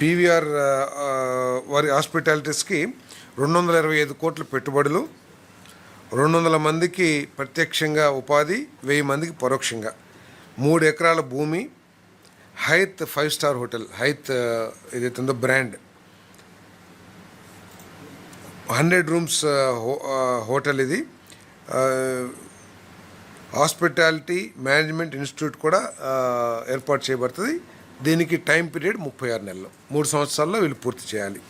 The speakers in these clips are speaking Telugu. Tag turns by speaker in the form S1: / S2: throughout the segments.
S1: పీవీఆర్ వారి హాస్పిటాలిటీస్కి రెండు వందల ఇరవై ఐదు కోట్ల పెట్టుబడులు రెండు వందల మందికి ప్రత్యక్షంగా ఉపాధి వెయ్యి మందికి పరోక్షంగా. మూడు ఎకరాల భూమి Hyatt five star hotel Hyatt ఏదైతే ఉందో బ్రాండ్. హండ్రెడ్ రూమ్స్ హోటల్ ఇది. హాస్పిటాలిటీ మేనేజ్మెంట్ ఇన్స్టిట్యూట్ కూడా ఏర్పాటు చేయబడుతుంది. దీనికి టైం పీరియడ్ ముప్పై ఆరు నెలలు. మూడు సంవత్సరాల్లో వీళ్ళు పూర్తి చేయాలి.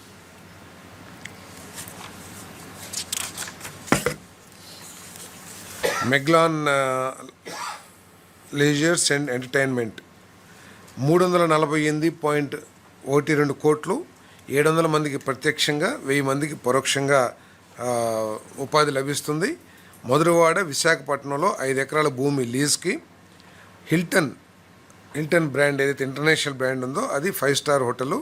S1: మెగ్లాన్ లేజర్స్ అండ్ ఎంటర్టైన్మెంట్ మూడు వందల నలభై ఎనిమిది పాయింట్ ఒకటి రెండు కోట్లు ఏడు వందల మందికి ప్రత్యక్షంగా వెయ్యి మందికి పరోక్షంగా ఉపాధి లభిస్తుంది. మధురవాడ విశాఖపట్నంలో ఐదు ఎకరాల భూమి లీజ్కి. హిల్టన్ ఇంటర్న్ బ్రాండ్ ఏదైతే ఇంటర్నేషనల్ బ్రాండ్ ఉందో అది five star hotel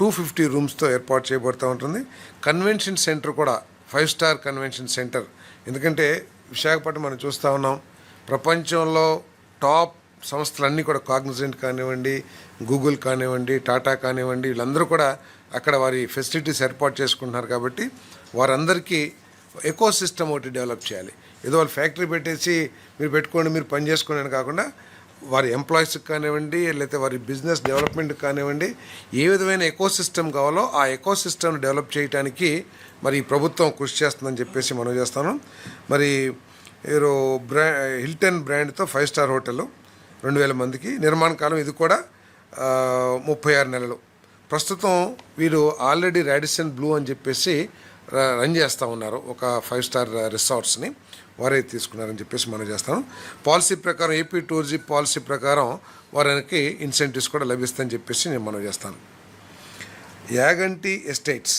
S1: two fifty రూమ్స్తో ఏర్పాటు చేయబడుతూ ఉంటుంది. కన్వెన్షన్ సెంటర్ కూడా ఫైవ్ స్టార్ కన్వెన్షన్ సెంటర్. ఎందుకంటే విశాఖపట్నం మనం చూస్తూ ఉన్నాం. ప్రపంచంలో టాప్ సంస్థలన్నీ కూడా కాగ్నిజెంట్ కానివ్వండి గూగుల్ కానివ్వండి టాటా కానివ్వండి వీళ్ళందరూ కూడా అక్కడ వారి ఫెసిలిటీస్ ఏర్పాటు చేసుకుంటున్నారు కాబట్టి వారందరికీ ఎకో సిస్టమ్ ఒకటి డెవలప్ చేయాలి. ఏదో వాళ్ళు ఫ్యాక్టరీ పెట్టేసి మీరు పెట్టుకోండి మీరు పని చేసుకోండి అని కాకుండా వారి ఎంప్లాయీస్కి కానివ్వండి లేకపోతే వారి బిజినెస్ డెవలప్మెంట్కి కానివ్వండి ఏ విధమైన ఎకో సిస్టమ్ కావాలో ఆ ఎకో సిస్టమ్ని డెవలప్ చేయడానికి మరి ప్రభుత్వం కృషి చేస్తుందని చెప్పేసి మనం చేస్తాను. మరి మీరు బ్రా హిల్టన్ బ్రాండ్తో ఫైవ్ స్టార్ హోటల్ రెండు వేల మందికి నిర్మాణ కాలం ఇది కూడా ముప్పై ఆరు నెలలు. ప్రస్తుతం వీరు ఆల్రెడీ రాడిసన్ బ్లూ అని చెప్పేసి రన్ చేస్తూ ఉన్నారు ఒక ఫైవ్ స్టార్ రిసార్ట్స్ని వారే తీసుకున్నారని చెప్పేసి మనం చేస్తాం. పాలసీ ప్రకారం ఏపీ టూర్జీ పాలసీ ప్రకారం వారికి ఇన్సెంటివ్స్ కూడా లభిస్తాయని చెప్పేసి నేను మనం చేస్తాను యాగంటి ఎస్టేట్స్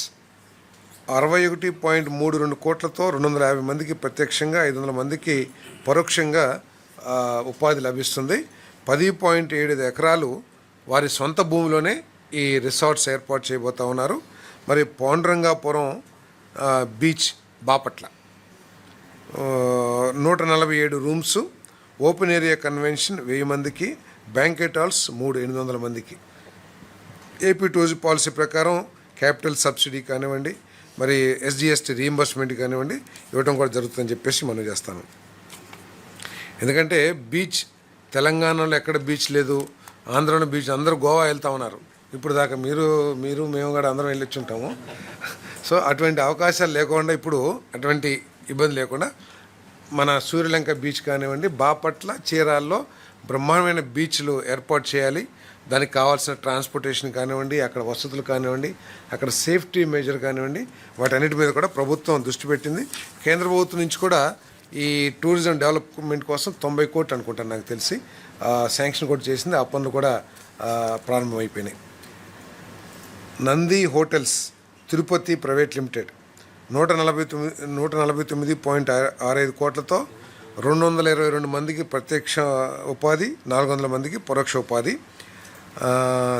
S1: అరవై ఒకటి పాయింట్ మూడు రెండు కోట్లతో రెండు వందల యాభై మందికి ప్రత్యక్షంగా ఐదు వందల మందికి పరోక్షంగా ఉపాధి లభిస్తుంది. పది పాయింట్ ఏడు ఎకరాలు వారి సొంత భూమిలోనే ఈ రిసార్ట్స్ ఏర్పాటు చేయబోతా ఉన్నారు. మరి పోండ్రంగాపురం బీచ్ బాపట్ల. నూట నలభై ఏడు రూమ్స్ ఓపెన్ ఏరియా కన్వెన్షన్ వెయ్యి మందికి బ్యాంకెట్ హాల్స్ మూడు ఎనిమిది వందల మందికి. ఏపీ టూరిజం పాలసీ ప్రకారం క్యాపిటల్ సబ్సిడీ కానివ్వండి మరి ఎస్జిఎస్టీ రీఎంబర్స్మెంట్ కానివ్వండి ఇవ్వడం కూడా జరుగుతుందని చెప్పేసి మనం చేస్తాను. ఎందుకంటే బీచ్ తెలంగాణలో ఎక్కడ బీచ్ లేదు ఆంధ్రలో బీచ్ అందరూ గోవా వెళ్తా ఉన్నారు. ఇప్పుడు దాకా మీరు మీరు మేము కూడా అందరం వెళ్ళొచ్చుంటాము. సో అటువంటి అవకాశాలు లేకుండా ఇప్పుడు అటువంటి ఇబ్బంది లేకుండా మన సూర్యలంక బీచ్ కానివ్వండి బాపట్ల చీరాల్లో బ్రహ్మాండమైన బీచ్లు ఏర్పాటు చేయాలి. దానికి కావాల్సిన ట్రాన్స్పోర్టేషన్ కానివ్వండి అక్కడ వసతులు కానివ్వండి అక్కడ సేఫ్టీ మెజర్ కానివ్వండి వాటన్నిటి మీద కూడా ప్రభుత్వం దృష్టి పెట్టింది. కేంద్ర ప్రభుత్వం నుంచి కూడా ఈ టూరిజం డెవలప్మెంట్ కోసం తొంభై కోట్లు అనుకుంటాను నాకు తెలిసి. శాంక్షన్ కూడా చేసింది ఆ పనులు కూడా ప్రారంభమైపోయినాయి. Nandi hotels Tirupati private limited. నూట నలభై తొమ్మిది నూట నలభై తొమ్మిది పాయింట్ ఆరు ఐదు కోట్లతో రెండు వందల ఇరవై రెండు మందికి ప్రత్యక్ష ఉపాధి నాలుగు వందల మందికి పరోక్ష ఉపాధి.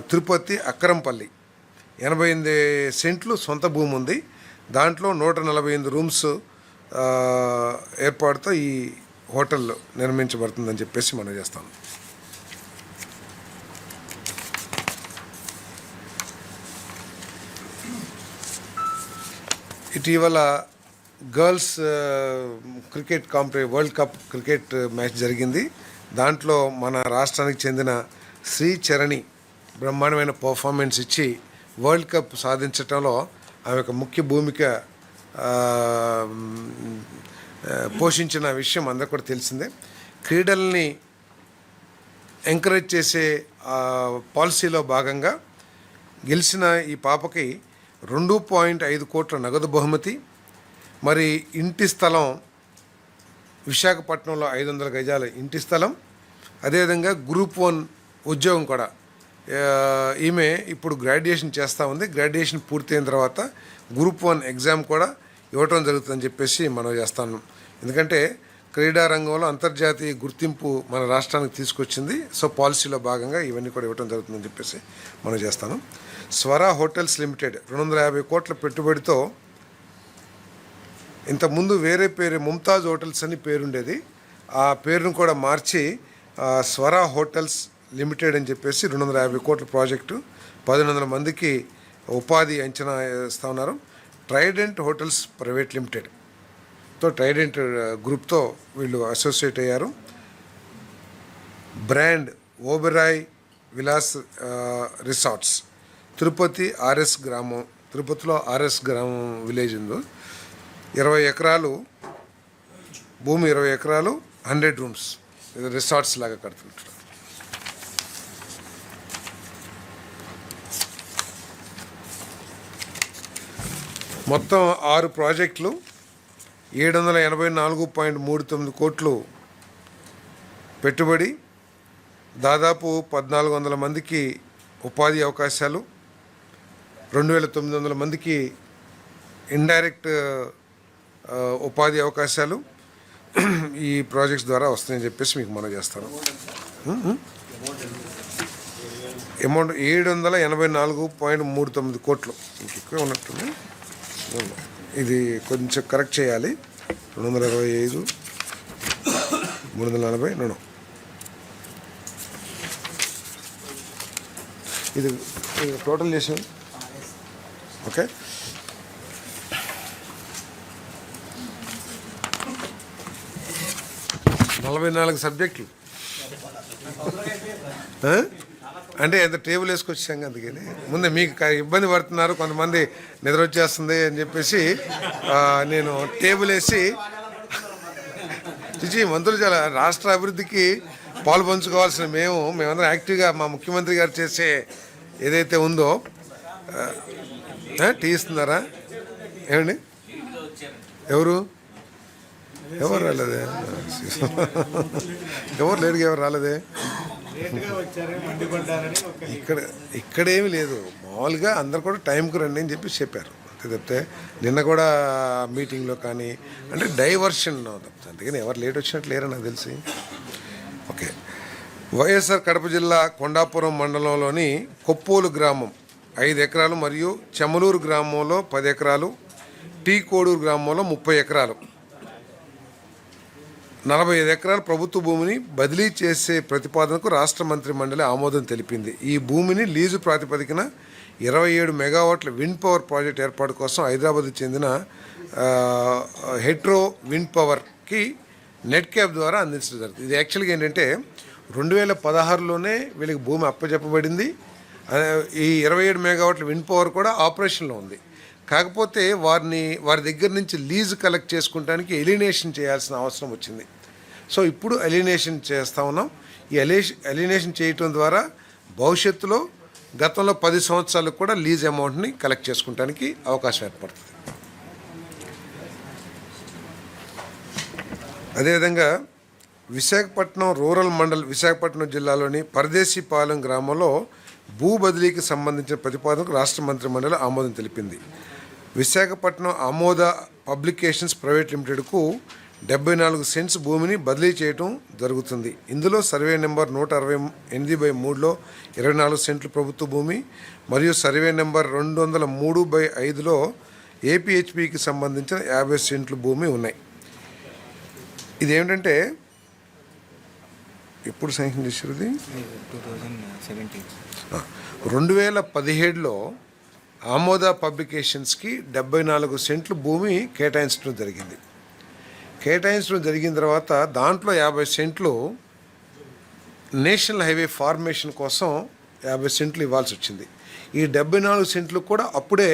S1: తిరుపతి అక్కరంపల్లి ఎనభై ఎనిమిది సెంట్లు సొంత భూమి ఉంది. దాంట్లో నూట నలభై ఎనిమిది రూమ్స్ ఏర్పాటుతో ఈ హోటల్ నిర్మించబడుతుందని చెప్పేసి మనం చేస్తాం. ఇటీవల గర్ల్స్ క్రికెట్ కాంపిటీ వరల్డ్ కప్ క్రికెట్ మ్యాచ్ జరిగింది. దాంట్లో మన రాష్ట్రానికి చెందిన శ్రీ చరణి బ్రహ్మాండమైన పర్ఫార్మెన్స్ ఇచ్చి వరల్డ్ కప్ సాధించటంలో ఆమె యొక్క ముఖ్య భూమిక పోషించిన విషయం అందరికీ కూడా తెలిసిందే. క్రీడల్ని ఎంకరేజ్ చేసే పాలసీలో భాగంగా గెలిచిన ఈ పాపకి రెండు పాయింట్ ఐదు కోట్ల నగదు బహుమతి. మరి ఇంటి స్థలం విశాఖపట్నంలో ఐదు వందల గజాల ఇంటి స్థలం. అదేవిధంగా గ్రూప్ వన్ ఉద్యోగం కూడా. ఈమె ఇప్పుడు గ్రాడ్యుయేషన్ చేస్తూ ఉంది. గ్రాడ్యుయేషన్ పూర్తయిన తర్వాత గ్రూప్ వన్ ఎగ్జామ్ కూడా ఇవ్వటం జరుగుతుందని చెప్పేసి మనం చేస్తాను. ఎందుకంటే క్రీడా రంగంలో అంతర్జాతీయ గుర్తింపు మన రాష్ట్రానికి తీసుకొచ్చింది. సో పాలసీలో భాగంగా ఇవన్నీ కూడా ఇవ్వటం జరుగుతుందని చెప్పేసి మనం చేస్తాను. స్వరా హోటల్స్ లిమిటెడ్ రెండు వందల యాభై కోట్ల పెట్టుబడితో ఇంతకుముందు వేరే పేరు ముంతాజ్ హోటల్స్ అని పేరుండేది. ఆ పేరును కూడా మార్చి స్వర స్వరా హోటల్స్ లిమిటెడ్ అని చెప్పేసి రెండు వందల యాభై కోట్ల ప్రాజెక్టు పదిహేను వందల మందికి ఉపాధి అంచనా ఇస్తా ఉన్నారు. Trident hotels private limited. తో ట్రైడెంట్ గ్రూప్తో uh, వీళ్ళు అసోసియేట్ అయ్యారు. Brand Oberoi Vilas resorts Tirupati RS గ్రామం తిరుపతిలో ఆర్ఎస్ గ్రామం విలేజ్ ఉందో. ఇరవై ఎకరాలు భూమి ఇరవై ఎకరాలు హండ్రెడ్ రూమ్స్ రిసార్ట్స్ లాగా కడుతుంటారు. మొత్తం ఆరు ప్రాజెక్టులు ఏడు వందల ఎనభై నాలుగు పాయింట్ మూడు తొమ్మిది కోట్లు పెట్టుబడి దాదాపు పద్నాలుగు వందల మందికి ఉపాధి అవకాశాలు రెండు వేల తొమ్మిది వందల మందికి ఇండైరెక్ట్ ఉపాధి అవకాశాలు ఈ ప్రాజెక్ట్స్ ద్వారా వస్తాయని చెప్పేసి మీకు మనం చేస్తాను. అమౌంట్ ఏడు వందల ఎనభై నాలుగు పాయింట్ మూడు తొమ్మిది కోట్లు. ఇంక ఉన్నట్టుంది. ఇది కొంచెం కరెక్ట్ చేయాలి. రెండు వందల ఇరవై ఐదు మూడు వందల నలభై నూనె. ఇది టోటల్ చేసాం ఓకే. నలభై నాలుగు సబ్జెక్టులు అంటే ఎంత టేబుల్ వేసుకొచ్చాం అందుకని ముందే మీకు ఇబ్బంది పడుతున్నారు కొంతమంది నిద్ర వచ్చేస్తుంది అని చెప్పేసి నేను టేబుల్ వేసి చిచి మంత్రులు చాలా రాష్ట్ర అభివృద్ధికి పాలు పంచుకోవాల్సిన మేము మేమందరం యాక్టివ్గా మా ముఖ్యమంత్రి గారు చేసే ఏదైతే ఉందో టీ ఇస్తున్నారా? ఏమండి? ఎవరు? ఎవరు రాలేదే? ఎవరు లేరుగా ఎవరు రాలేదే? ఇక్కడ ఇక్కడేమీ లేదు. మామూలుగా అందరు కూడా టైంకి రండి అని చెప్పి చెప్పారు. అంతే తప్పితే నిన్న కూడా మీటింగ్లో కానీ అంటే డైవర్షన్ తప్పితే అందుకని ఎవరు లేట్ వచ్చినట్టు లేరని నాకు తెలిసి. ఓకే. వైఎస్ఆర్ కడప జిల్లా కొండాపురం మండలంలోని కొప్పోలు గ్రామం ఐదు ఎకరాలు మరియు చెమలూరు గ్రామంలో పది ఎకరాలు టీ కోడూరు గ్రామంలో ముప్పై ఎకరాలు. నలభై ఐదు ఎకరాల ప్రభుత్వ భూమిని బదిలీ చేసే ప్రతిపాదనకు రాష్ట్ర మంత్రి మండలి ఆమోదం తెలిపింది. ఈ భూమిని లీజు ప్రాతిపదికన ఇరవై ఏడు మెగావాట్ల విండ్ పవర్ ప్రాజెక్ట్ ఏర్పాటు కోసం హైదరాబాద్ చెందిన హెట్రో విండ్ పవర్కి నెట్ క్యాప్ ద్వారా అందించడం జరుగుతుంది ఇది యాక్చువల్గా ఏంటంటే రెండు వేల పదహారులోనే వీళ్ళకి భూమి అప్పచెప్పబడింది ఈ ఇరవై ఏడు మెగావాట్ల విండ్ పవర్ కూడా ఆపరేషన్లో ఉంది. కాకపోతే వారిని వారి దగ్గర నుంచి లీజు కలెక్ట్ చేసుకుంటానికి ఎలినేషన్ చేయాల్సిన అవసరం వచ్చింది. సో ఇప్పుడు ఎలినేషన్ చేస్తా ఉన్నాం. ఈ ఎలిష్ ఎలినేషన్ చేయటం ద్వారా భవిష్యత్తులో గతంలో పది సంవత్సరాలకు కూడా లీజ్ అమౌంట్ని కలెక్ట్ చేసుకుంటానికి అవకాశం ఏర్పడుతుంది. అదేవిధంగా విశాఖపట్నం రూరల్ మండల్ విశాఖపట్నం జిల్లాలోని పరదేశీపాలెం గ్రామంలో భూ బదిలీకి సంబంధించిన ప్రతిపాదనకు రాష్ట్ర మంత్రి మండలి ఆమోదం తెలిపింది. విశాఖపట్నం ఆమోద పబ్లికేషన్స్ ప్రైవేట్ లిమిటెడ్కు డెబ్బై నాలుగు సెంట్స్ భూమిని బదిలీ చేయటం జరుగుతుంది. ఇందులో సర్వే నెంబర్ నూట అరవై ఎనిమిది బై మూడులో ఇరవై నాలుగు సెంట్లు ప్రభుత్వ భూమి మరియు సర్వే నెంబర్ రెండు వందల మూడు బై ఐదులో ఏపీహెచ్పికి సంబంధించిన యాభై సెంట్లు భూమి ఉన్నాయి. ఇదేమిటంటే ఎప్పుడు శాంక్షన్ చేశారు ఇది? రెండు వేల పదిహేడులో ఆమోద పబ్లికేషన్స్కి డెబ్బై నాలుగు సెంట్లు భూమి కేటాయించడం జరిగింది. కేటాయించడం జరిగిన తర్వాత దాంట్లో యాభై సెంట్లు నేషనల్ హైవే ఫార్మేషన్ కోసం యాభై సెంట్లు ఇవ్వాల్సి వచ్చింది. ఈ డెబ్బై నాలుగు సెంట్లు కూడా అప్పుడే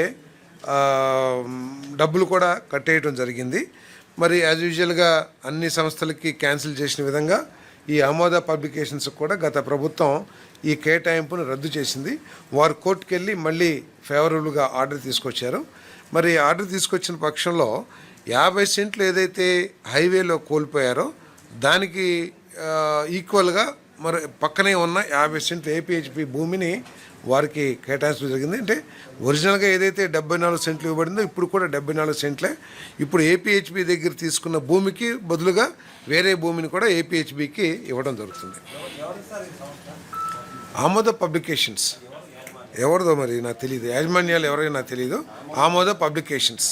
S1: డబ్బులు కూడా కట్టేయడం జరిగింది. మరి యాజ్ యూజువల్గా అన్ని సంస్థలకి క్యాన్సిల్ చేసిన విధంగా ఈ ఆమోద పబ్లికేషన్స్ కూడా గత ప్రభుత్వం ఈ కేటాయింపును రద్దు చేసింది. వారు కోర్టుకెళ్ళి మళ్ళీ ఫేవరబుల్గా ఆర్డర్ తీసుకొచ్చారు. మరి ఆర్డర్ తీసుకొచ్చిన పక్షంలో యాభై సెంట్లు ఏదైతే హైవేలో కోల్పోయారో దానికి ఈక్వల్గా మరి పక్కనే ఉన్న యాభై సెంట్లు ఏపీహెచ్పి భూమిని వారికి కేటాయించడం జరిగింది. అంటే ఒరిజినల్గా ఏదైతే డెబ్బై నాలుగు సెంట్లు ఇవ్వబడిందో ఇప్పుడు కూడా డెబ్బై నాలుగు సెంట్లే. ఇప్పుడు ఏపీహెచ్బి దగ్గర తీసుకున్న భూమికి బదులుగా వేరే భూమిని కూడా ఏపీహెచ్బికి ఇవ్వడం జరుగుతుంది. ఆమోద పబ్లికేషన్స్. ఎవరిదో మరి నాకు తెలియదు యాజమాన్యాలు ఎవరైనా నాకు తెలియదు ఆమోద పబ్లికేషన్స్.